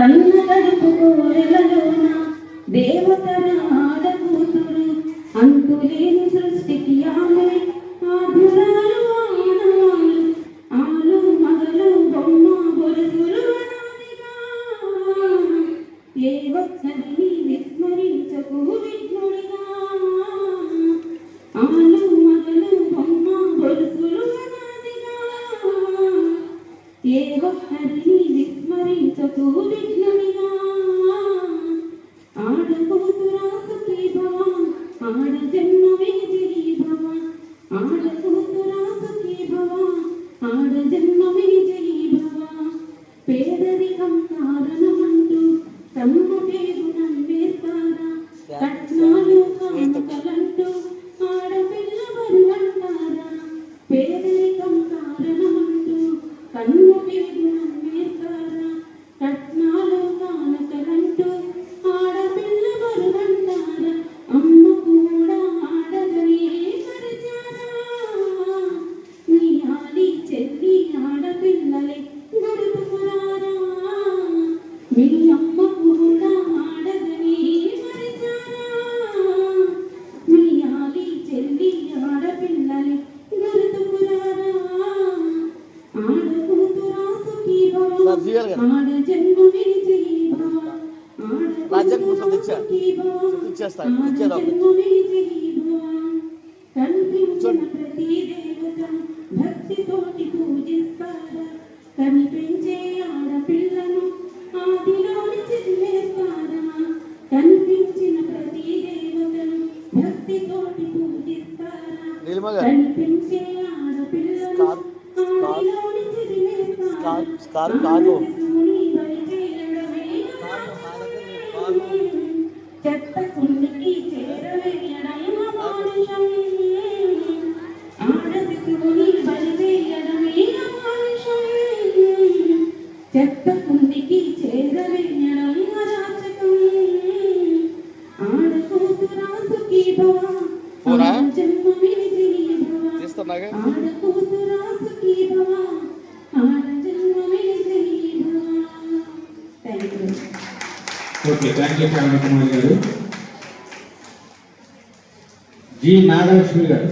కన్న కడుపు కోరెలలోన దేవతల ఆడకూతురు అంతులేని సృష్టికి ఆమె ఆధురాలు ఆనవాలు ఆలు మగలు బొమ్మ బొరుసులు ఏ ఒక్కరిని విస్మరించకు విఘ్నుడిగా. ఆలు మగలు బొమ్మ బొరుసులు ఏ ఒక్కరిని విస్మరించకు విఘ్నుడిగా. కారణమంటూ తమ్మ పేరు నవ్వేస్తారా కట్నాలు కానుకలంటూ తెచ్చా. సుఖీ భవ ఇచ్చేస్తా ఆడ ఇచ్చేదా జన్మమే జయి భవ కనిపించిన ప్రతి దేవత భక్తితోటి పూజిస్తారా కనిపించే భక్తితోటి పూజిస్తారా కనిపించే ఆడపిల్లను. ఆడశిశువుని బలి చేయడమే చెత్త కుండికి చేరవేయడం అమానుషం ఆడశిశువుని బలి చేయడమే అమానుషం చెత్త కుండికి చేరవేయడం అరాచకం పోరా? తీస్తున్నాగా థ్యాంక్ యూ ఓకే థ్యాంక్ గారు. జి నాగలక్ష్మి గారు.